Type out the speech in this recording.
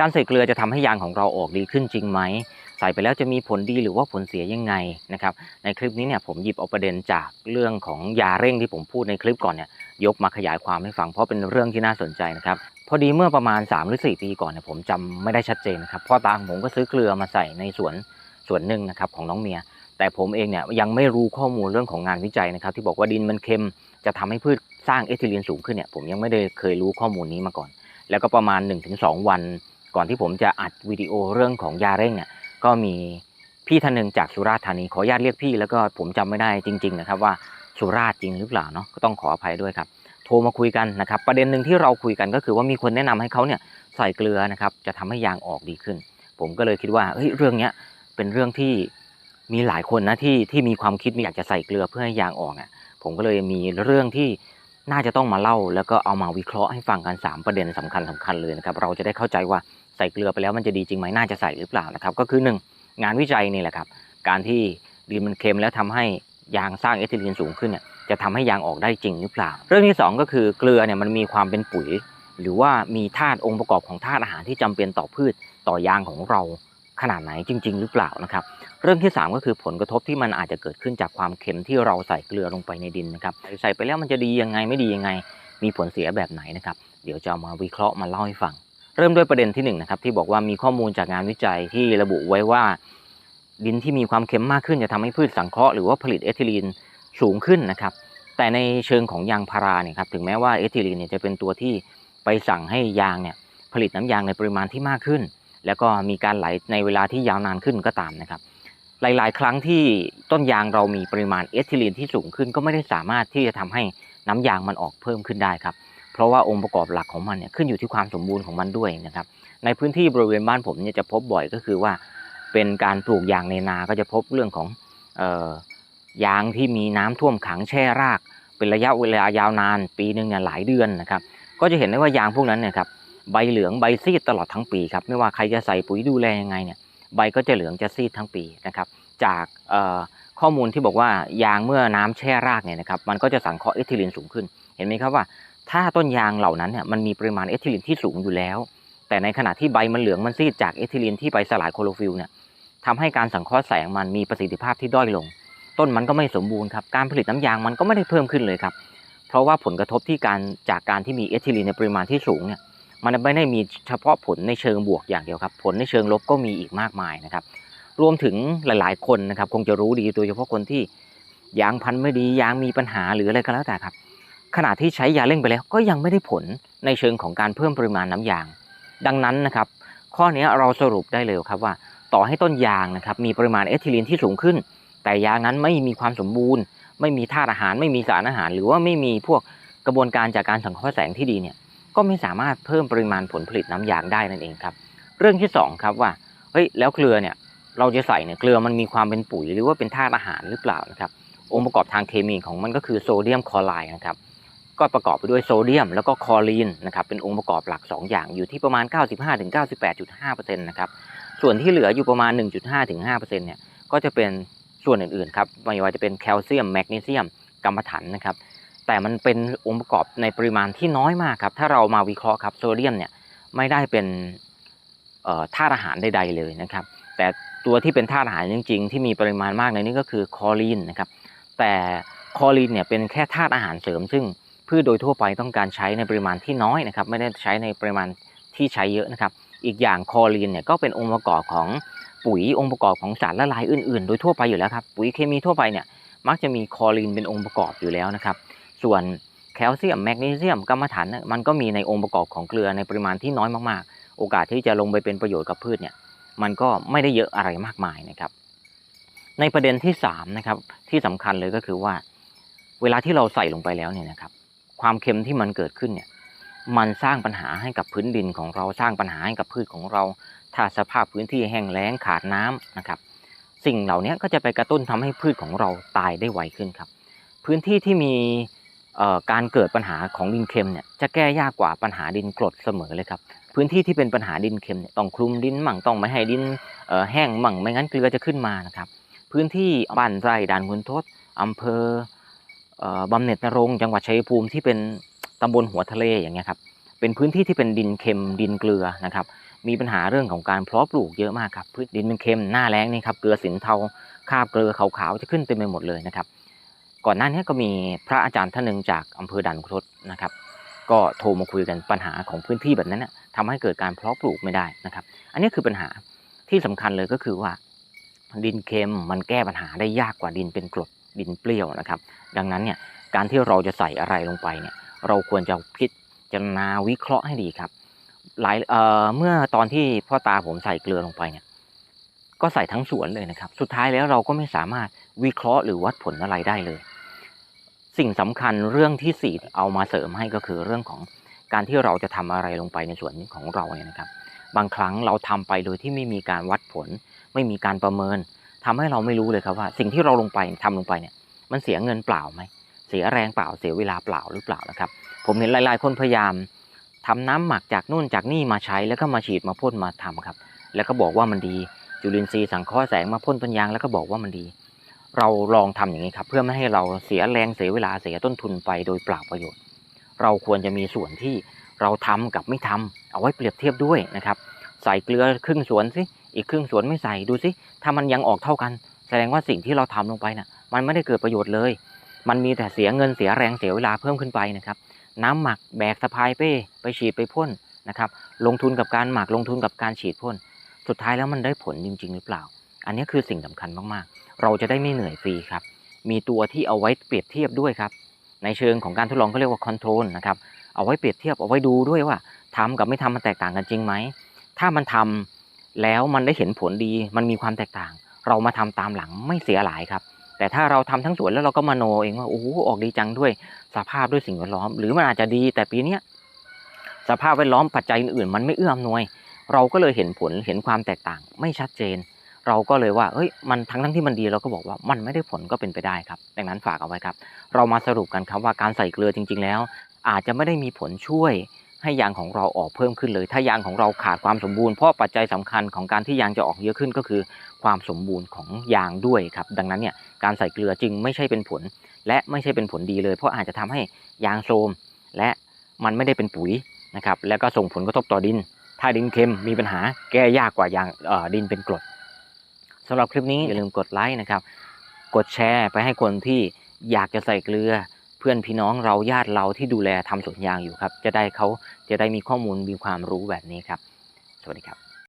การใส่เกลือจะทำให้ยางของเราออกดีขึ้นจริงไหม ใส่ไปแล้วจะมีผลดีหรือว่าผลเสียยังไงนะครับ ในคลิปนี้เนี่ยผมหยิบเอาประเด็นจากเรื่องของยาเร่งที่ผมพูดในคลิปก่อนเนี่ยยกมาขยายความให้ฟังเพราะเป็นเรื่องที่น่าสนใจนะครับพอดีเมื่อประมาณ 3 หรือ 4 ปีก่อนเนี่ยผมจำไม่ได้ชัดเจนนะครับพ่อตาของผมก็ซื้อเกลือมาใส่ในสวนส่วนหนึ่งนะครับของน้องเมีย แต่ผมเองเนี่ยยังไม่รู้ข้อมูลเรื่องของงานวิจัยนะครับ ที่บอกว่าดินมันเค็มจะทำให้พืชสร้างเอทิลีนสูงขึ้นเนี่ยผมยังไม่ได้เคยรู้ข้อมูลนี้มาก่อน แล้วก็ประมาณ 1-2 วัน ก่อนที่ผมจะอัดวิดีโอเรื่องของยาเร่งเนี่ยก็มีพี่ท่านหนึ่งจากสุราษฎร์ธานีขออนุญาตเรียกพี่ แล้วก็ผมจำไม่ได้จริง ๆ นะครับว่าสุราษฎร์จริงหรือเปล่าเนาะก็ต้องขออภัยด้วยครับ โทรมาคุยกันนะครับ ประเด็นหนึ่งที่เราคุยกันก็คือว่ามีคนแนะนำให้เขาเนี่ยใส่เกลือนะครับจะทำให้ยางออกดีขึ้น ผมก็เลยคิดว่าเฮ้ยเรื่องเนี้ยเป็นเรื่องที่มีหลายคนนะที่ที่มีความคิดมีอยากจะใส่เกลือเพื่อให้ยางออกอะผมก็เลยมีเรื่องที่น่าจะต้องมาเล่า แล้วก็เอามาวิเคราะห์ให้ฟังกันสามประเด็นสำคัญสำคัญเลยนะครับเราจะได้เข้าใจว่า ใส่เกลือไปแล้วมันจะดีจริงไหมน่าจะใส่หรือเปล่านะครับ ก็คือหนึ่งงานวิจัยนี่แหละครับ การที่ดินมันเค็มแล้วทำให้ยางสร้างเอทิลีนสูงขึ้นเนี่ยจะทำให้ยางออกได้จริงหรือเปล่า เรื่องที่สองก็คือเกลือเนี่ยมันมีความเป็นปุ๋ย หรือว่ามีธาตุองค์ประกอบของธาตุอาหารที่จำเป็นต่อพืชต่อยางของเราขนาดไหนจริง ๆ หรือเปล่านะครับ เรื่องที่ 3 ก็คือผลกระทบที่มันอาจจะเกิดขึ้นจากความเค็มที่เราใส่เกลือลงไปในดินนะครับใส่ไปแล้วมันจะดียังไงไม่ดียังไง มีผลเสียแบบไหนนะครับ เดี๋ยวจะมาวิเคราะห์มาเล่าให้ฟัง เริ่มด้วยประเด็นที่1นะครับที่บอกว่ามีข้อมูลจากงานวิจัยที่ระบุไว้ว่า ดินที่มีความเค็มมากขึ้นจะทำให้พืชสังเคราะห์หรือว่าผลิตเอทิลีนสูงขึ้นนะครับ แต่ในเชิงของยางพาราเนี่ยครับถึงแม้ว่าเอทิลีนเนี่ยจะเป็นตัวที่ไปสั่งให้ยางเนี่ยผลิตน้ำยางในปริมาณที่มากขึ้น แล้วก็มีการไหลในเวลาที่ยาวนานขึ้นก็ตามนะครับ หลาย ๆ ครั้งที่ต้นยางเรามีปริมาณเอทิลีนที่สูงขึ้นก็ไม่ได้สามารถที่จะทำให้น้ำยางมันออกเพิ่มขึ้นได้ครับ เพราะว่าองค์ประกอบหลักของมันเนี่ยขึ้นอยู่ที่ความสมบูรณ์ของมันด้วยนะครับ ในพื้นที่บริเวณบ้านผมเนี่ยจะพบบ่อยก็คือว่า เป็นการปลูกยางในนาก็จะพบเรื่องของออยางที่มีน้ำท่วมขังแช่ราก เป็นระยะเวลายาวนาน ปีหนึ่งเนี่ยหลายเดือนนะครับ ก็จะเห็นได้ว่ายางพวกนั้นเนี่ยครับใบเหลืองใบซีดตลอดทั้งปีครับไม่ว่าใครจะใส่ปุ๋ยดูแลยังไงเนี่ยใบก็จะเหลืองจะซีดทั้งปีนะครับ จากข้อมูลที่บอกว่ายางเมื่อน้ำแช่รากเนี่ยนะครับมันก็จะสังเคราะห์เอทิลีนสูงขึ้น เห็นไหมครับว่า ถ้าต้นยางเหล่านั้นเนี่ยมันมีปริมาณเอทิลีนที่สูงอยู่แล้ว แต่ในขณะที่ใบมันเหลืองมันซีดจากเอทิลีนที่ไปสลายโคโรฟิลเนี่ยทำให้การสังเคราะห์แสงมันมีประสิทธิภาพที่ด้อยลง ต้นมันก็ไม่สมบูรณ์ครับการผลิตน้ำยางมันก็ไม่ได้เพิ่มขึ้นเลยครับ เพราะว่าผลกระทบที่การจากการที่มีเอทิลีนในปริมาณที่สูงเนี่ยมันไม่ได้มีเฉพาะผลในเชิงบวกอย่างเดียวครับ ผลในเชิงลบก็มีอีกมากมายนะครับ รวมถึงหลายๆ คนนะครับ คงจะรู้ดีโดยเฉพาะคนที่ยางพันไม่ดียางมีปัญหาหรืออะไรก็แล้วแต่ครับ ขณะที่ใช้ยาเร่งไปแล้วก็ยังไม่ได้ผลในเชิงของการเพิ่มปริมาณน้ำยาง ดังนั้นนะครับ ข้อนี้เราสรุปได้เลยครับว่า ต่อให้ต้นยางนะครับมีปริมาณเอทิลีนที่สูงขึ้น แต่ยางนั้นไม่มีความสมบูรณ์ ไม่มีธาตุอาหารไม่มีสารอาหาร หรือว่าไม่มีพวกกระบวนการจากการสังเคราะห์แสงที่ดีเนี่ยก็ไม่สามารถเพิ่มปริมาณผลผลิตน้ำยางได้นั่นเองครับ เรื่องที่สองครับว่าเฮ้ยแล้วเกลือเนี่ยเราจะใส่เนี่ยเกลือมันมีความเป็นปุ๋ยหรือว่าเป็นธาตุอาหารหรือเปล่านะครับองค์ประกอบทางเคมีของมันก็คือโซเดียมคลอไรด์นะครับ ก็ประกอบไปด้วยโซเดียม แล้วก็คอรีนนะครับเป็นองค์ประกอบหลัก 2 อย่างอยู่ที่ประมาณ 95-98.5%นะครับส่วนที่เหลืออยู่ประมาณ 1.5-5%เนี่ยก็จะเป็นส่วนอื่นๆครับไม่ว่าจะเป็นแคลเซียมแมกนีเซียมกัมมันถันนะครับแต่มันเป็นองค์ประกอบในปริมาณที่น้อยมากครับถ้าเรามาวิเคราะห์ครับโซเดียมเนี่ยไม่ได้เป็นธาตุอาหารใดๆเลยนะครับแต่ตัวที่เป็นธาตุอาหารจริง ๆ ที่มีปริมาณมากในนี้ก็คือคอรีนนะครับแต่คอรีนเนี่ยเป็นแค่ธาตุอาหารเสริมซึ่ง พืชโดยทั่วไปต้องการใช้ในปริมาณที่น้อยนะครับไม่ได้ใช้ในปริมาณที่ใช้เยอะนะครับ อีกอย่างคอรีนเนี่ยก็เป็นองค์ประกอบของปุ๋ยองค์ประกอบของสารละลายอื่นๆ โดยทั่วไปอยู่แล้วครับปุ๋ยเคมีทั่วไปเนี่ยมักจะมีคอรีนเป็นองค์ประกอบอยู่แล้วนะครับส่วนแคลเซียมแมกนีเซียมกัมมันถันมันก็มีในองค์ประกอบของเกลือในปริมาณที่น้อยมากๆ โอกาสที่จะลงไปเป็นประโยชน์กับพืชเนี่ยมันก็ไม่ได้เยอะอะไรมากมายนะครับ ในประเด็นที่3นะครับที่สำคัญเลยก็คือว่า เวลาที่เราใส่ลงไปแล้วเนี่ยนะครับ ความเค็มที่มันเกิดขึ้นเนี่ยมันสร้างปัญหาให้กับพื้นดินของเราสร้างปัญหาให้กับพืชของเรา ถ้าสภาพพื้นที่แห้งแล้งขาดน้ำนะครับ สิ่งเหล่านี้ก็จะไปกระตุ้นทำให้พืชของเราตายได้ไวขึ้นครับ พื้นที่ที่มีการเกิดปัญหาของดินเค็มเนี่ยจะแก้ยากกว่าปัญหาดินกรดเสมอเลยครับ พื้นที่ที่เป็นปัญหาดินเค็มเนี่ยต้องคลุมดินมั่งต้องไม่ให้ดินแห้งมั่งไม่งั้นเกลือจะขึ้นมานะครับ พื้นที่บ้านไร่ด่านคุณทศอำเภอ บำเหน็จนรงจังหวัดชัยภูมิที่เป็นตำบลหัวทะเลอย่างเงี้ยครับเป็นพื้นที่ที่เป็นดินเค็มดินเกลือนะครับมีปัญหาเรื่องของการเพาะปลูกเยอะมากครับพืชดินเป็นเค็มหน้าแล้งนี่ครับเกลือสินเทาคาบเกลือขาวๆจะขึ้นเต็มไปหมดเลยนะครับ ก่อนหน้านี้ก็มีพระอาจารย์ท่านหนึ่งจากอำเภอด่านขุนทดนะครับ ก็โทรมาคุยกันปัญหาของพื้นที่แบบนั้นนะทำให้เกิดการเพาะปลูกไม่ได้นะครับ อันนี้คือปัญหาที่สำคัญเลยก็คือว่า ดินเค็มมันแก้ปัญหาได้ยากกว่าดินเป็นกรดดินเปรี้ยวนะครับ ดังนั้นเนี่ยการที่เราจะใส่อะไรลงไปเนี่ยเราควรจะพิจารณาวิเคราะห์ให้ดีครับหลายเอ่อเมื่อตอนที่พ่อตาผมใส่เกลือลงไปเนี่ยก็ใส่ทั้งสวนเลยนะครับ สุดท้ายแล้วเราก็ไม่สามารถวิเคราะห์หรือวัดผลอะไรได้เลย สิ่งสำคัญเรื่องที่สี่เอามาเสริมให้ก็คือเรื่องของการที่เราจะทำอะไรลงไปในสวนของเราเนี่ยนะครับ บางครั้งเราทำไปโดยที่ไม่มีการวัดผล ไม่มีการประเมินทำให้เราไม่รู้เลยครับว่า สิ่งที่เราลงไปทำลงไปเนี่ยมันเสียเงินเปล่าไหมเสียแรงเปล่าเสียเวลาเปล่าหรือเปล่านะครับ ผมเห็นหลาย ๆ คนพยายามทำน้ำหมักจากนู่นจากนี่มาใช้แล้วก็มาฉีดมาพ่นมาทำครับ แล้วก็บอกว่ามันดีจุลินทรีย์สังเคราะห์แสงมาพ่นต้นยางแล้วก็บอกว่ามันดี เราลองทำอย่างนี้ครับ เพื่อไม่ให้เราเสียแรงเสียเวลาเสียต้นทุนไปโดยเปล่าประโยชน์ เราควรจะมีส่วนที่เราทำกับไม่ทำเอาไว้เปรียบเทียบด้วยนะครับ ใส่เกลือครึ่งสวนสิ อีกครึ่งสวนไม่ใส่ดูสิถ้ามันยังออกเท่ากัน แสดงว่าสิ่งที่เราทำลงไปน่ะมันไม่ได้เกิดประโยชน์เลย มันมีแต่เสียเงินเสียแรงเสียเวลาเพิ่มขึ้นไปนะครับ น้ำหมักแบกสะพายเป้ไปฉีดไปพ่นนะครับ ลงทุนกับการหมักลงทุนกับการฉีดพ่นสุดท้ายแล้วมันได้ผลจริง ๆ หรือเปล่า อันนี้คือสิ่งสำคัญมากๆ เราจะได้ไม่เหนื่อยฟรีครับ มีตัวที่เอาไว้เปรียบเทียบด้วยครับ ในเชิงของการทดลองเขาเรียกว่าคอนโทรลนะครับ เอาไว้เปรียบเทียบเอาไว้ดูด้วยว่าทำกับไม่ทำมันแตกต่างกันจริงไหม ถ้ามันทำ แล้วมันได้เห็นผลดี มันมีความแตกต่าง เรามาทำตามหลังไม่เสียหลายครับ แต่ถ้าเราทำทั้งสวนแล้วเราก็มาโนเองว่าโอ้โหออกดีจังด้วยสภาพด้วยสิ่งแวดล้อม หรือมันอาจจะดี แต่ปีเนี้ยสภาพแวดล้อมปัจจัยอื่นๆมันไม่เอื้ออำนวย เราก็เลยเห็นผลเห็นความแตกต่าง ไม่ชัดเจน เราก็เลยว่าเอ้ยมันทั้งทั้งที่มันดีเราก็บอกว่ามันไม่ได้ผลก็เป็นไปได้ครับ ดังนั้นฝากเอาไว้ครับ เรามาสรุปกันครับว่าการใส่เกลือจริง ๆ แล้ว อาจจะไม่ได้มีผลช่วย ให้ยางของเราออกเพิ่มขึ้นเลย ถ้ายางของเราขาดความสมบูรณ์เพราะปัจจัยสำคัญของการที่ยางจะออกเยอะขึ้นก็คือ ความสมบูรณ์ของยางด้วยครับ ดังนั้นเนี่ยการใส่เกลือจึงไม่ใช่เป็นผล และไม่ใช่เป็นผลดีเลย เพราะอาจจะทำให้ยางโทรมและมันไม่ได้เป็นปุ๋ยนะครับแล้วก็ส่งผลกระทบต่อดิน ถ้าดินเค็มมีปัญหาแก้ยากกว่ายางดินเป็นกรดสำหรับคลิปนี้อย่าลืมกดไลค์นะครับ กดแชร์ไปให้คนที่อยากจะใส่เกลือ เพื่อนพี่น้องเราญาติเราที่ดูแลทำสวนยางอยู่ครับ จะได้เขา จะได้มีข้อมูลมีความรู้แบบนี้ครับ สวัสดีครับ